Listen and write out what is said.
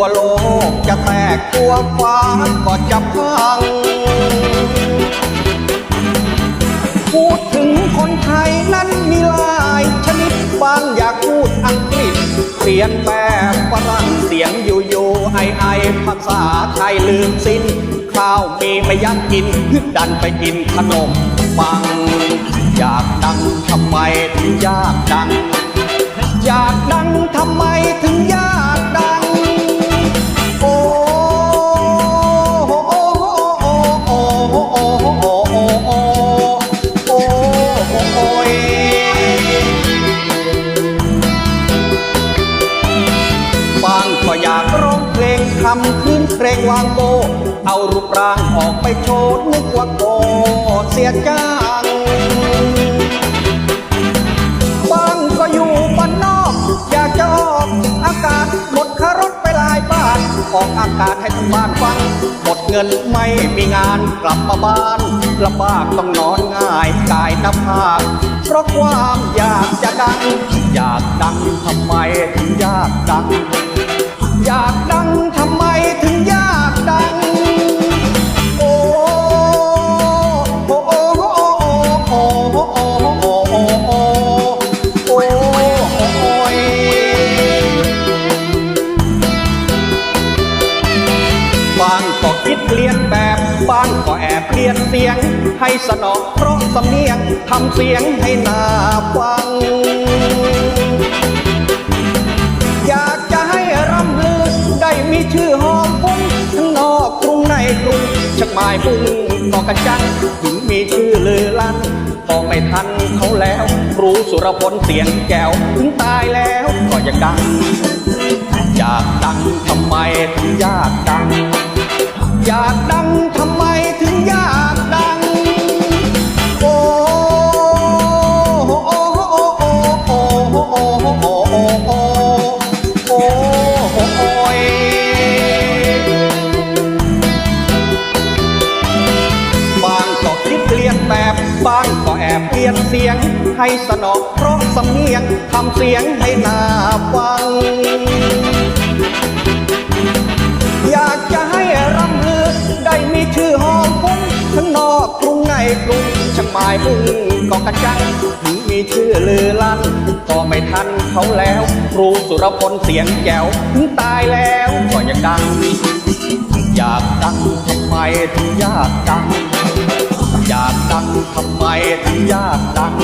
วโลกจะแตกกลัวฟ้าก็จะพัง พูดถึงคนไทยนั้นมีหลายชนิดบางอยากพูดอังกฤษเรียนแบบฝรั่งเสียงอยู่อยู่ไอไอภาษาไทยลืมสิ้น ข้าวมีไม่ยักกินฮึดดันไปกินขนมปัง อยากดังทำไมถึงยากดัง อยากดังทำไมถึงยาก ทำพื้นเพลงวางโกเอารูปร่างออกไปโชว์นึกว่าโกเสียจ้างบางก็อยู่บ้านนอก อยากจะออกอากาศหมดคารถไปลายบ้าทออกอากาศให้ทั้งบ้านฟัง หมดเงินไม่มีงานกลับมาบ้านลำบากต้องนอนง่ายกายหน้าผากเพราะความอยากจะดัง อยากดังทำไมถึงอยากดังางก็แอบเลียนเสียงให้สนองเพราะสำเนียงทำเสียงให้น่าฟัง อยากจะให้ร่ำลือได้มีชื่อหอมฟุ้งทั้งนอกกรุงในกรุงชักหมายบุ้งต่อกระจังถึงมีชื่อลือลั่นพอไม่ทันเขาแล้ว รู้สุรพลเสียงแก้วถึงตายแล้วก็ยังดัง อยากดังทำไมถึงอยากดัง อยากดังทำไม อยากดัง โอ้โอ้โอ้โอ้โอ้โอ้โอ้โอ้โอ้โอ้โอ้โอ้ยบางก็คิดเลียนแบบบางก็แอบเปลี่ยนเสียง ให้สนองเพราะสำเนียงทำเสียงให้น่าฟัง กรุงในกช่างหมายมุ่งก็กระจังถึงมีชื่อลือลั่นก็ไม่ทันเขาแล้ว ครูสุรพลเสียงแก้วถึงตายแล้วก็ยังดัง อยากดังทำไมถึงอยากดัง อยากดังทำไมถึงอยากดัง